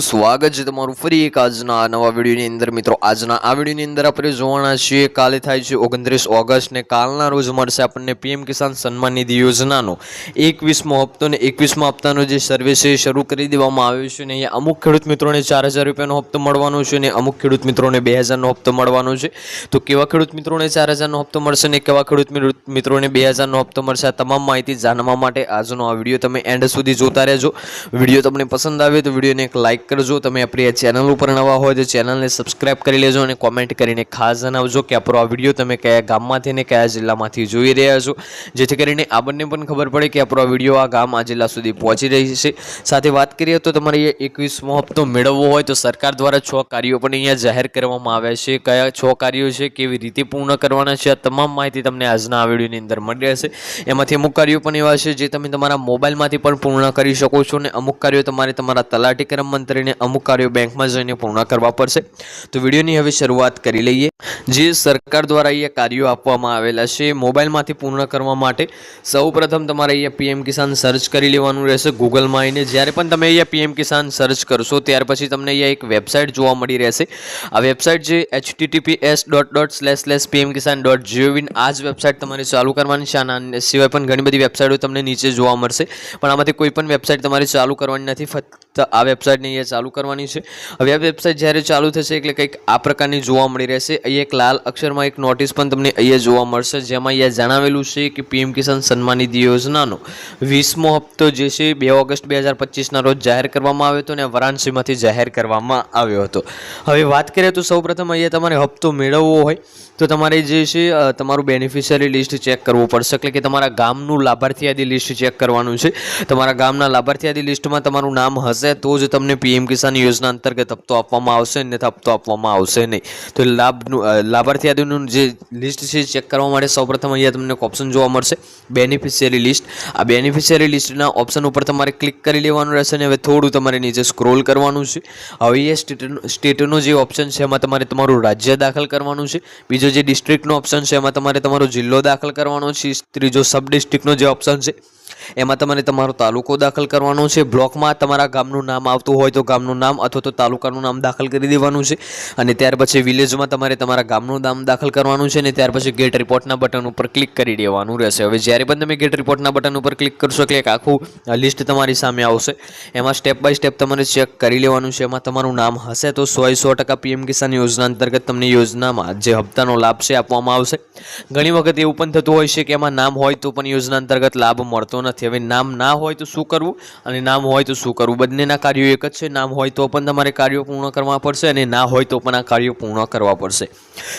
સ્વાગત છે તમારું ફરી એક આજના નવા વિડીયોની અંદર. મિત્રો, આજના આ વિડીયોની અંદર આપણે જોવાના છીએ, કાલે થાય છે ઓગણત્રીસ ઓગસ્ટ ને કાલના રોજ મળશે આપણને પીએમ કિસાન સન્માન નિધિ યોજનાનો. એકવીસમો હપ્તો ને એકવીસમો હપ્તાનો જે સર્વિસ છે શરૂ કરી દેવામાં આવ્યો છે ને અહીંયા અમુક ખેડૂત મિત્રોને ચાર હજાર રૂપિયાનો હપ્તો મળવાનો છે ને અમુક ખેડૂત મિત્રોને બે હજારનો હપ્તો મળવાનો છે. તો કેવા ખેડૂત મિત્રોને ચાર હજારનો હપ્તો મળશે ને કેવા ખેડૂત મિત્રોને બે હજારનો હપ્તો મળશે આ તમામ માહિતી જાણવા માટે આજનો આ વીડિયો તમે એન્ડ સુધી જોતા રહેજો. વીડિયો તમને પસંદ આવે તો વિડીયોને એક લાઇક કરજો. તમે આપણી ચેનલ ઉપર નવા હોય તો ચેનલને સબસ્ક્રાઇબ કરી લેજો અને કોમેન્ટ કરીને ખાસ જણાવજો કે આપણો આ વીડિયો તમે કયા ગામમાંથી ને કયા જિલ્લામાંથી જોઈ રહ્યા છો. જેથી કરીને આ બંને પણ ખબર પડે કે આપણો આ વીડિયો આ ગામ, આ જિલ્લા સુધી પહોંચી રહી છે. સાથે વાત કરીએ તો તમારે એકવીસમો હપ્તો મેળવવો હોય તો સરકાર દ્વારા છ કાર્યો પણ અહીંયા જાહેર કરવામાં આવ્યા છે. કયા છ કાર્યો છે, કેવી રીતે પૂર્ણ કરવાના છે, આ તમામ માહિતી તમને આજના આ વિડીયોની અંદર મળી રહેશે. એમાંથી અમુક કાર્યો પણ એવા છે જે તમે તમારા મોબાઈલમાંથી પણ પૂર્ણ કરી શકો છો અને અમુક કાર્યો તમારે તમારા તલાટી કર્મ મંત્રીને અમુક કાર્યો બેંકમાં જઈને પૂર્ણ કરવા પડશે. તો વિડીયોની હવે શરૂઆત કરી લઈએ. જે સરકાર દ્વારા અહીંયા કાર્યો આપવામાં આવેલા છે, મોબાઈલમાંથી પૂર્ણ કરવા માટે સૌ પ્રથમ તમારે અહીંયા પીએમ કિસાન સર્ચ કરી લેવાનું રહેશે ગૂગલમાં આવીને. જ્યારે પણ તમે અહીંયા પીએમ કિસાન સર્ચ કરશો, ત્યાર પછી તમને અહીંયા એક વેબસાઇટ જોવા મળી રહેશે. આ વેબસાઇટ જે HTTP S dot dot slash slash PM Kisan dot gov in આ જ વેબસાઇટ તમારે ચાલુ કરવાની છે. આના સિવાય પણ ઘણી બધી વેબસાઇટો તમને નીચે જોવા મળશે. પણ આમાંથી કોઈ પણ વેબસાઇટ તમારે ચાલુ કરવાની નથી. ફક્ત આ વેબસાઇટને અહીંયા ચાલુ કરવાની છે. હવે આ વેબસાઇટ જ્યારે ચાલુ થશે એટલે કંઈક આ પ્રકારની જોવા મળી રહેશે. અહીંયા એક લાલ અક્ષરમાં એક નોટિસ પણ તમને અહીંયા જોવા મળશે. જેમાં અહીંયા જણાવેલું છે કે પીએમ કિસાન સન્માન નિધિ યોજનાનો વીસમો હપ્તો જે છે બે ઓગસ્ટ બે હજાર પચીસના રોજ જાહેર કરવામાં આવ્યો હતો અને વારાણસીમાંથી જાહેર કરવામાં આવ્યો હતો. હવે વાત કરીએ તો સૌપ્રથમ અહીંયા તમારે હપ્તો મેળવવો હોય તો તમારે જે છે તમારું બેનિફિશિયરી લિસ્ટ ચેક કરવું પડશે. એટલે કે તમારા ગામનું લાભાર્થી યાદી લિસ્ટ ચેક કરવાનું છે. તમારા ગામના લાભાર્થી યાદી લિસ્ટમાં તમારું નામ હશે તો જ તમને પીએમ કિસાન યોજના અંતર્ગત હપ્તો આપવામાં આવશે અન્યથા હપ્તો આપવામાં આવશે નહીં. તો લાભનું લાભાર્થી યાદીનું જે લિસ્ટ છે ચેક કરવા માટે સૌપ્રથમ અહીંયા તમને ઓપ્શન જોવા મળશે. બેનિફિશિયરી લિસ્ટ આ બેનિફિશિયરી લિસ્ટના ઓપ્શન ઉપર તમારે ક્લિક કરી લેવાનું રહેશે અને હવે થોડું તમારે નીચે સ્ક્રોલ કરવાનું છે. હવે એ સ્ટેટનું સ્ટેટનો જે ઓપ્શન છે એમાં તમારે તમારું રાજ્ય દાખલ કરવાનું છે. બીજો જે ડિસ્ટ્રિક્ટનો ઓપ્શન છે એમાં તમારે તમારો જિલ્લો દાખલ કરવાનો છે. ત્રીજો સબ ડિસ્ટ્રિક્ટનો જે ઓપ્શન છે એમાં તમારે તમારો તાલુકો દાખલ કરવાનો છે. બ્લોકમાં તમારા ગામનું નામ આવતું હોય તો ગામનું નામ અથવા તો તાલુકાનું નામ દાખલ કરી દેવાનું છે. અને ત્યાર પછી વિલેજમાં તમારે તમારા ગામનું નામ દાખલ કરવાનું છે અને ત્યાર પછી ગેટ રિપોર્ટના બટન ઉપર ક્લિક કરી દેવાનું રહેશે. હવે જ્યારે પણ તમે ગેટ રિપોર્ટના બટન ઉપર ક્લિક કરશો એટલે એક આખું લિસ્ટ તમારી સામે આવશે. એમાં સ્ટેપ બાય સ્ટેપ તમારે ચેક કરી લેવાનું છે. એમાં તમારું નામ હશે તો સો સો ટકા પીએમ કિસાન યોજના અંતર્ગત તમને યોજનામાં જે હપ્તાનો લાભ છે આપવામાં આવશે. ઘણી વખત એવું પણ થતું હોય છે કે એમાં નામ હોય તો પણ યોજના અંતર્ગત લાભ મળતો નથી હવે નામ ના હોય તો શું કરવું? અને નામ હોય તો શું કરવું? બંનેના કાર્યો એક જ છે. નામ હોય તો પણ તમારે કાર્યો પૂર્ણ કરવા પડશે અને ના હોય તો પણ આ કાર્યો પૂર્ણ કરવા પડશે.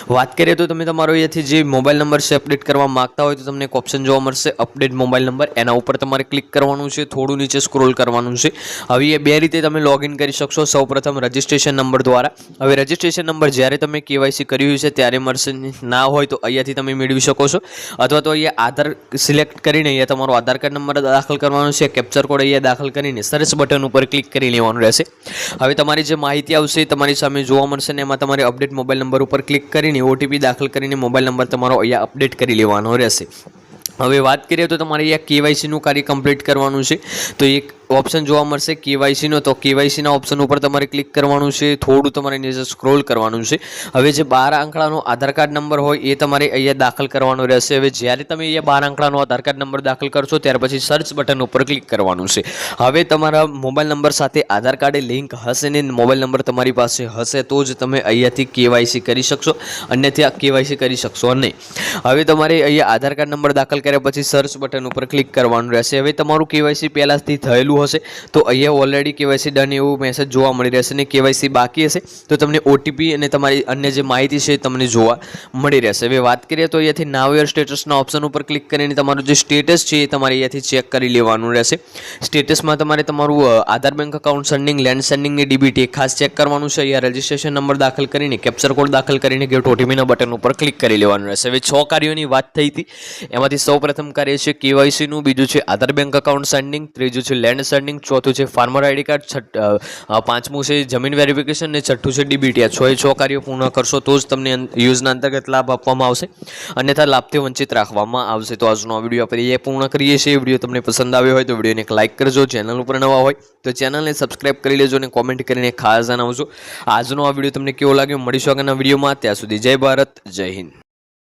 વાત કરીએ તો તમે તમારો અહીંયાથી જે મોબાઈલ નંબર છે, અપડેટ કરવા માગતા હોય તો તમને એક ઓપ્શન જોવા મળશે, અપડેટ મોબાઈલ નંબર. એના ઉપર તમારે ક્લિક કરવાનું છે, થોડું નીચે સ્ક્રોલ કરવાનું છે. હવે એ બે રીતે તમે લોગિન કરી શકશો. સૌપ્રથમ રજિસ્ટ્રેશન નંબર દ્વારા. હવે રજિસ્ટ્રેશન નંબર જ્યારે તમે કેવાયસી કર્યું છે ત્યારે મળશે ના હોય તો અહીંયાથી તમે મેળવી શકો છો. અથવા તો અહીંયા આધાર સિલેક્ટ કરીને અહીંયા તમારો આધાર કાર્ડ નંબર દાખલ કરવાનો છે કેપ્ચર કોડ અહીંયા દાખલ કરીને સરસ બટન ઉપર ક્લિક કરી લેવાનું રહેશે. હવે તમારી જે માહિતી આવશે તમારી સામે જોવા મળશે ને એમાં તમારે અપડેટ મોબાઈલ નંબર ઉપર ક્લિક કરીને ઓટીપી દાખલ કરીને મોબાઈલ નંબર તમારો અહીંયા અપડેટ કરી લેવાનો રહેશે. હવે વાત કરીએ તો તમારે અહીંયા કેવાયસીનું કાર્ય કમ્પ્લીટ કરવાનું છે. તો એક ઓપ્શન જોવા મળશે કેવાયસીનો તો કેવાયસીના ઓપ્શન ઉપર તમારે ક્લિક કરવાનું છે. થોડું તમારે નીચે સ્ક્રોલ કરવાનું છે. હવે જે બાર આંકડાનો આધાર કાર્ડ નંબર હોય એ તમારે અહીંયા દાખલ કરવાનો રહેશે. હવે જ્યારે તમે અહીંયા બાર આંકડાનો આધાર કાર્ડ નંબર દાખલ કરશો, ત્યાર પછી સર્ચ બટન ઉપર ક્લિક કરવાનું છે. હવે તમારા મોબાઈલ નંબર સાથે આધાર કાર્ડે લિંક હશે ને મોબાઈલ નંબર તમારી પાસે હશે તો જ તમે અહીંયાથી કેવાયસી કરી શકશો. અન્યથા કેવાયસી કરી શકશો નહીં. હવે તમારે અહીંયા આધાર કાર્ડ નંબર દાખલ કર્યા પછી સર્ચ બટન ઉપર ક્લિક કરવાનું રહેશે. હવે તમારું કેવાયસી પહેલાંથી થયેલું હશે. તો અહીંયા ઓલરેડી કેવાયસી ડન એવું મેસેજ જોવા મળી રહેશે અને કેવાયસી બાકી હશે, તો તમને ઓટીપી અને તમારી અન્ય જે માહિતી છે તમને જોવા મળી રહેશે. હવે વાત કરીએ તો અહીંયાથી નાવ યર સ્ટેટસના ઓપ્શન ઉપર ક્લિક કરીને તમારું જે સ્ટેટસ છે એ તમારે અહીંયાથી ચેક કરી લેવાનું રહેશે. સ્ટેટસમાં તમારે તમારું Aadhaar bank account sending and સેન્ડિંગની DBT ખાસ ચેક કરવાનું છે. અહીંયા રજિસ્ટ્રેશન નંબર દાખલ કરીને કેપ્ચર કોડ દાખલ કરીને ગેટ ઓટીપીના બટન ઉપર ક્લિક કરી લેવાનું રહેશે. હવે છ કાર્યોની વાત થઈ હતી. એમાંથી સૌ પ્રથમ કાર્ય છે કેવાયસીનું, બીજું છે આધાર બેંક અકાઉન્ટ સેન્ડિંગ ત્રીજું છે લેન્ડ ફાઇનાન્સ ચોથું છે ફાર્મર આઈડી કાર્ડ, છઠ્ઠ પાંચમું છે જમીન વેરિફિકેશન ને છઠ્ઠું છે ડીબીટી આ છ એ છ કાર્યો પૂર્ણ કરશો તો જ તમને યોજના અંતર્ગત લાભ આપવામાં આવશે. અન્યથા લાભથી વંચિત રાખવામાં આવશે. તો આજનો આ વીડિયો આપણે એ પૂર્ણ કરીએ છીએ. વીડિયો તમને પસંદ આવ્યો હોય તો વિડીયોને એક લાઇક કરજો. ચેનલ ઉપર નવા હોય તો ચેનલને સબસ્ક્રાઈબ કરી લેજો અને કોમેન્ટ કરીને ખાસ જણાવજો. આજનો આ વીડિયો તમને કેવો લાગ્યો? મળીશું આગળના વિડીયોમાં. ત્યાં સુધી જય ભારત, જય હિન્દ.